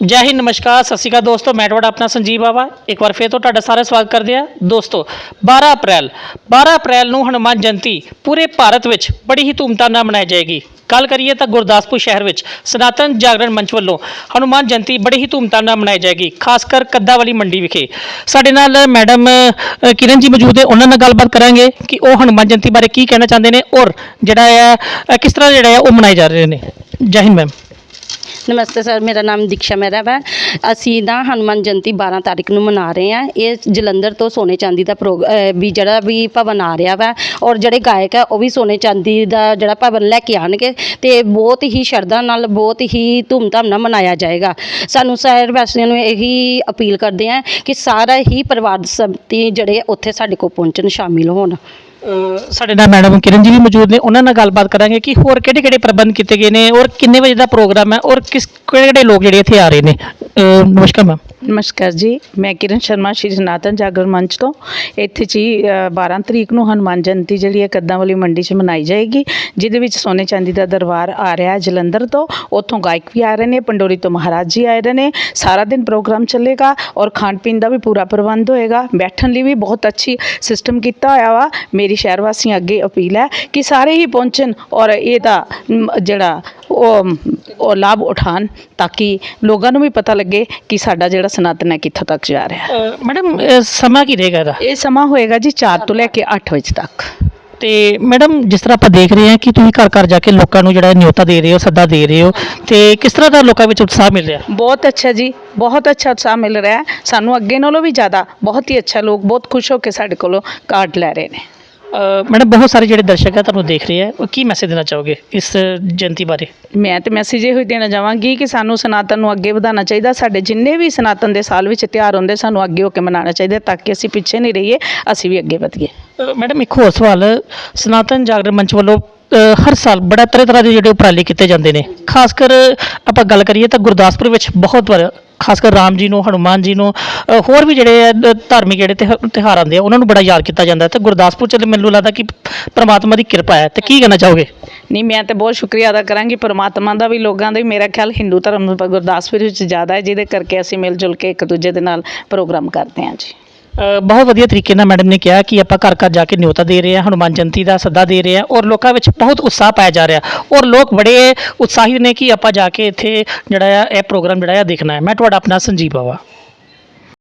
ਜੈ ਹਿੰਦ, ਨਮਸਕਾਰ, ਸਤਿ ਸ਼੍ਰੀ ਅਕਾਲ ਦੋਸਤੋ, ਮੈਂ ਤੁਹਾਡਾ ਆਪਣਾ ਸੰਜੀਵ ਬਾਵਾ। ਇੱਕ ਵਾਰ ਫੇਰ ਤੋਂ ਤੁਹਾਡਾ ਸਾਰਾ ਸਵਾਗਤ ਕਰਦੇ ਆ ਦੋਸਤੋ 12 ਅਪ੍ਰੈਲ 12 ਅਪ੍ਰੈਲ ਨੂੰ ਹਨੂਮਾਨ ਜਯੰਤੀ ਪੂਰੇ ਭਾਰਤ ਵਿੱਚ ਬੜੀ ਹੀ ਧੂਮਧਾਮ ਨਾਲ ਮਨਾਈ ਜਾਏਗੀ। ਗੱਲ ਕਰੀਏ ਤਾਂ ਗੁਰਦਾਸਪੁਰ ਸ਼ਹਿਰ ਵਿੱਚ ਸਨਾਤਨ ਜਾਗਰਣ ਮੰਚ ਵੱਲੋਂ ਹਨੂਮਾਨ ਜਯੰਤੀ ਬੜੀ ਹੀ ਧੂਮਧਾਮ ਨਾਲ ਮਨਾਈ ਜਾਏਗੀ, ਖਾਸ ਕਰ ਕੱਦਾ ਵਾਲੀ ਮੰਡੀ ਵਿਖੇ। ਸਾਡੇ ਨਾਲ ਮੈਡਮ ਕਿਰਨ ਜੀ ਮੌਜੂਦ ਹੈ ਉਹਨਾਂ ਨਾਲ ਗੱਲਬਾਤ ਕਰਾਂਗੇ ਕਿ ਉਹ ਹਨੂਮਾਨ ਜਯੰਤੀ ਬਾਰੇ ਕੀ ਕਹਿਣਾ ਚਾਹੁੰਦੇ ਨੇ ਔਰ ਜਿਹੜਾ ਹੈ ਕਿਸ ਤਰ੍ਹਾਂ ਜਿਹੜਾ ਹੈ ਉਹ ਮਨਾਏ ਜਾ ਰਹੇ ਨੇ। ਜੈ ਹਿੰਦ ਮੈਮ। ਨਮਸਤੇ ਸਰ, ਮੇਰਾ ਨਾਮ ਦੀਕਸ਼ਾ ਮਹਿਰਾ ਹੈ ਅਸੀਂ ਨਾ ਹਨੂੰਮਾਨ ਜਯੰਤੀ 12 ਤਾਰੀਖ ਨੂੰ ਮਨਾ ਰਹੇ ਹਾਂ। ਇਹ ਜਲੰਧਰ ਤੋਂ ਸੋਨੇ ਚਾਂਦੀ ਦਾ ਪ੍ਰੋਗ, ਅਹ ਵੀ ਜਿਹੜਾ ਵੀ ਭਵਨ ਆ ਰਿਹਾ ਵਾ, ਔਰ ਜਿਹੜੇ ਗਾਇਕ ਆ, ਉਹ ਵੀ ਸੋਨੇ ਚਾਂਦੀ ਦਾ ਜਿਹੜਾ ਭਵਨ ਲੈ ਕੇ ਆਣਗੇ ਤੇ ਬਹੁਤ ਹੀ ਸ਼ਰਧਾ ਨਾਲ, ਬਹੁਤ ਹੀ ਧੂਮਧਾਮ ਨਾਲ ਮਨਾਇਆ ਜਾਏਗਾ। ਸਾਨੂੰ ਸ਼ਹਿਰ ਵਾਸੀਆਂ ਨੂੰ ਇਹੀ ਅਪੀਲ ਕਰਦੇ ਹਾਂ ਕਿ ਸਾਰਾ ਹੀ ਪਰਿਵਾਰ ਸੰਮਤੀ ਜਿਹੜੇ ਉੱਥੇ ਸਾਡੇ ਕੋਲ ਪਹੁੰਚਣ ਸ਼ਾਮਿਲ ਹੋਣ। ਅ, ਸਾਡੇ ਨਾਲ ਮੈਡਮ ਕਿਰਨ ਜੀ ਵੀ ਮੌਜੂਦ ਨੇ ਉਹਨਾਂ ਨਾਲ ਗੱਲਬਾਤ ਕਰਾਂਗੇ ਕਿ ਹੋਰ ਕਿਹੜੇ ਕਿਹੜੇ ਪ੍ਰਬੰਧ ਕੀਤੇ ਗਏ ਨੇ ਔਰ ਕਿੰਨੇ ਵਜੇ ਦਾ ਪ੍ਰੋਗਰਾਮ ਹੈ ਔਰ ਕਿਸ ਕਿਹੜੇ ਕਿਹੜੇ ਲੋਕ ਜਿਹੜੇ ਇੱਥੇ ਆ ਰਹੇ ਨੇ। ਅ, ਨਮਸਕਾਰ ਮੈਮ। ਨਮਸਕਾਰ ਜੀ ਮੈਂ ਕਿਰਨ ਸ਼ਰਮਾ ਸ਼੍ਰੀ ਸਨਾਤਨ ਜਾਗਰਣ ਮੰਚ ਤੋਂ। ਇੱਥੇ ਜੀ ਅ, 12 ਤਰੀਕ ਨੂੰ ਹਨੂੰਮਾਨ ਜਯੰਤੀ ਜਿਹੜੀ ਹੈ ਕੱਦਾਂ ਵਾਲੀ ਮੰਡੀ 'ਚ ਮਨਾਈ ਜਾਏਗੀ ਜਿਹਦੇ ਵਿੱਚ ਸੋਨੇ ਚਾਂਦੀ ਦਾ ਦਰਬਾਰ ਆ ਰਿਹਾ ਹੈ ਜਲੰਧਰ ਤੋਂ। ਉੱਥੋਂ ਗਾਇਕ ਵੀ ਆ ਰਹੇ ਨੇ ਪੰਡੋਰੀ ਤੋਂ ਮਹਾਰਾਜ ਜੀ ਆਏ ਰਹੇ ਨੇ। ਸਾਰਾ ਦਿਨ ਪ੍ਰੋਗਰਾਮ ਚੱਲੇਗਾ ਔਰ ਖਾਣ ਪੀਣ ਦਾ ਵੀ ਪੂਰਾ ਪ੍ਰਬੰਧ ਹੋਏਗਾ। ਬੈਠਣ ਲਈ ਵੀ ਬਹੁਤ ਅੱਛੀ ਸਿਸਟਮ ਕੀਤਾ ਹੋਇਆ ਵਾ। ਮੇਰੀ ਸ਼ਹਿਰ ਵਾਸੀਆਂ ਅੱਗੇ ਅਪੀਲ ਹੈ ਕਿ ਸਾਰੇ ਹੀ ਪਹੁੰਚਣ ਔਰ ਇਹਦਾ ਮ, ਜਿਹੜਾ ਉਹ ਉਹ ਲਾਭ ਉਠਾਣ ਤਾਂ ਕਿ ਲੋਕਾਂ ਨੂੰ ਵੀ ਪਤਾ ਲੱਗੇ ਕਿ ਸਾਡਾ ਜਿਹੜਾ ਸਨਾਤਨ ਹੈ ਕਿੱਥੋਂ ਤੱਕ ਜਾ ਰਿਹਾ ਹੈ। ਮੈਡਮ ਸਮਾਂ ਕੀ ਰਹੇਗਾ ਇਹਦਾ? ਇਹ ਸਮਾਂ ਹੋਏਗਾ ਜੀ 4 ਤੋਂ ਲੈ ਕੇ 8 ਵਜੇ ਤੱਕ। ਤੇ ਮੈਡਮ ਜਿਸ ਤਰ੍ਹਾਂ ਆਪਾਂ ਦੇਖ ਰਹੇ ਹਾਂ ਕਿ ਤੁਸੀਂ ਘਰ ਘਰ ਜਾ ਕੇ ਲੋਕਾਂ ਨੂੰ ਜਿਹੜਾ ਨਿਯੋਤਾ ਦੇ ਰਹੇ ਹੋ ਸੱਦਾ ਦੇ ਰਹੇ ਹੋ ਤੇ ਕਿਸ ਤਰ੍ਹਾਂ ਦਾ ਲੋਕਾਂ ਵਿੱਚ ਉਤਸ਼ਾਹ ਮਿਲ ਰਿਹਾ? ਬਹੁਤ ਅੱਛਾ ਜੀ ਬਹੁਤ ਅੱਛਾ ਉਤਸ਼ਾਹ ਮਿਲ ਰਿਹਾ ਹੈ। ਸਾਨੂੰ ਅੱਗੇ ਨਾਲੋਂ ਵੀ ਜ਼ਿਆਦਾ ਬਹੁਤ ਹੀ ਅੱਛਾ ਲੋਕ ਬਹੁਤ ਖੁਸ਼ ਹੋ ਕੇ ਸਾਡੇ ਕੋਲੋਂ ਕਾਰਡ ਲੈ ਰਹੇ ਨੇ। ਮੈਡਮ ਬਹੁਤ ਸਾਰੇ ਜਿਹੜੇ ਦਰਸ਼ਕ ਹੈ ਤੁਹਾਨੂੰ ਦੇਖ ਰਹੇ ਆ ਉਹ ਕੀ ਮੈਸੇਜ ਦੇਣਾ ਚਾਹੋਗੇ ਇਸ ਜਯੰਤੀ ਬਾਰੇ? ਮੈਂ ਤੇ ਮੈਸੇਜ ਇਹੋ ਹੀ ਦੇਣਾ ਚਾਹਾਂਗੀ ਕਿ ਸਾਨੂੰ ਸਨਾਤਨ ਨੂੰ ਅੱਗੇ ਵਧਾਉਣਾ ਚਾਹੀਦਾ ਸਾਡੇ ਜਿੰਨੇ ਵੀ ਸਨਾਤਨ ਦੇ ਸਾਲ ਵਿੱਚ ਤਿਉਹਾਰ ਹੁੰਦੇ ਸਾਨੂੰ ਅੱਗੇ ਹੋ ਕੇ ਮਨਾਉਣਾ ਚਾਹੀਦਾ ਤਾਂ ਕਿ ਅਸੀਂ ਪਿੱਛੇ ਨਹੀਂ ਰਹੀਏ ਅਸੀਂ ਵੀ ਅੱਗੇ ਵਧੀਏ। ਮੈਡਮ ਇੱਕ ਹੋਰ ਸਵਾਲ ਸਨਾਤਨ ਜਾਗਰਣ ਮੰਚ ਵੱਲੋਂ ਹਰ ਸਾਲ ਬੜਾ ਤਰ੍ਹਾਂ ਤਰ੍ਹਾਂ ਦੇ ਜਿਹੜੇ ਉਪਰਾਲੇ ਕੀਤੇ ਜਾਂਦੇ ਨੇ। ਖਾਸ ਕਰ ਆਪਾਂ ਗੱਲ ਕਰੀਏ ਤਾਂ ਗੁਰਦਾਸਪੁਰ ਵਿੱਚ ਬਹੁਤ ਵਾਰ ਖਾਸ ਕਰ ਰਾਮ ਜੀ ਨੂੰ ਹਨੂਮਾਨ ਜੀ ਨੂੰ ਹੋਰ ਵੀ ਜਿਹੜੇ ਆ, ਧਾਰਮਿਕ ਜਿਹੜੇ ਤਿਉਹਾ- ਤਿਉਹਾਰ ਆਉਂਦੇ ਆ ਉਹਨਾਂ ਨੂੰ ਬੜਾ ਯਾਦ ਕੀਤਾ ਜਾਂਦਾ ਹੈ। ਤੇ ਗੁਰਦਾਸਪੁਰ ਚ ਮੈਨੂੰ ਲੱਗਦਾ ਕਿ ਪ੍ਰਮਾਤਮਾ ਦੀ ਕਿਰਪਾ ਹੈ। ਤੇ ਕੀ ਕਹਿਣਾ ਚਾਹੋਗੇ? ਨਹੀਂ ਮੈਂ ਤੇ ਬਹੁਤ ਸ਼ੁਕਰੀਆ ਅਦਾ ਕਰਾਂਗੀ। ਪਰਮਾਤਮਾ ਦਾ ਵੀ ਲੋਕਾਂ ਦਾ ਵੀ ਮੇਰਾ ਖਿਆਲ ਹਿੰਦੂ ਧਰਮ ਗੁਰਦਾਸਪੁਰ ਵਿੱਚ ਜ਼ਿਆਦਾ ਹੈ ਜਿਹਦੇ ਕਰਕੇ ਅਸੀਂ ਮਿਲ ਜੁਲ ਕੇ ਇੱਕ ਦੂਜੇ ਦੇ ਨਾਲ ਪ੍ਰੋਗਰਾਮ ਕਰਦੇ ਹਾਂ ਜੀ। ਬਹੁਤ ਵਧੀਆ ਤਰੀਕੇ ਨਾਲ ਮੈਡਮ ਨੇ ਕਿਹਾ ਕਿ ਆਪਾਂ ਘਰ ਘਰ ਜਾ ਕੇ ਨਿਯੋਤਾ ਦੇ ਰਹੇ ਹਾਂ, ਹਨੂਮਾਨ ਜਯੰਤੀ ਦਾ ਸੱਦਾ ਦੇ ਰਹੇ ਹਾਂ ਔਰ ਲੋਕਾਂ ਵਿੱਚ ਬਹੁਤ ਉਤਸ਼ਾਹ ਪਾਇਆ ਜਾ ਰਿਹਾ ਔਰ ਲੋਕ ਬੜੇ ਉਤਸ਼ਾਹਿਤ ਨੇ ਕਿ ਆਪਾਂ ਜਾ ਕੇ ਇੱਥੇ ਜਿਹੜਾ ਆ, ਇਹ ਪ੍ਰੋਗਰਾਮ ਜਿਹੜਾ ਆ ਦੇਖਣਾ ਹੈ। ਮੈਂ ਤੁਹਾਡਾ ਆਪਣਾ ਸੰਜੀਵ ਬਾਵਾ।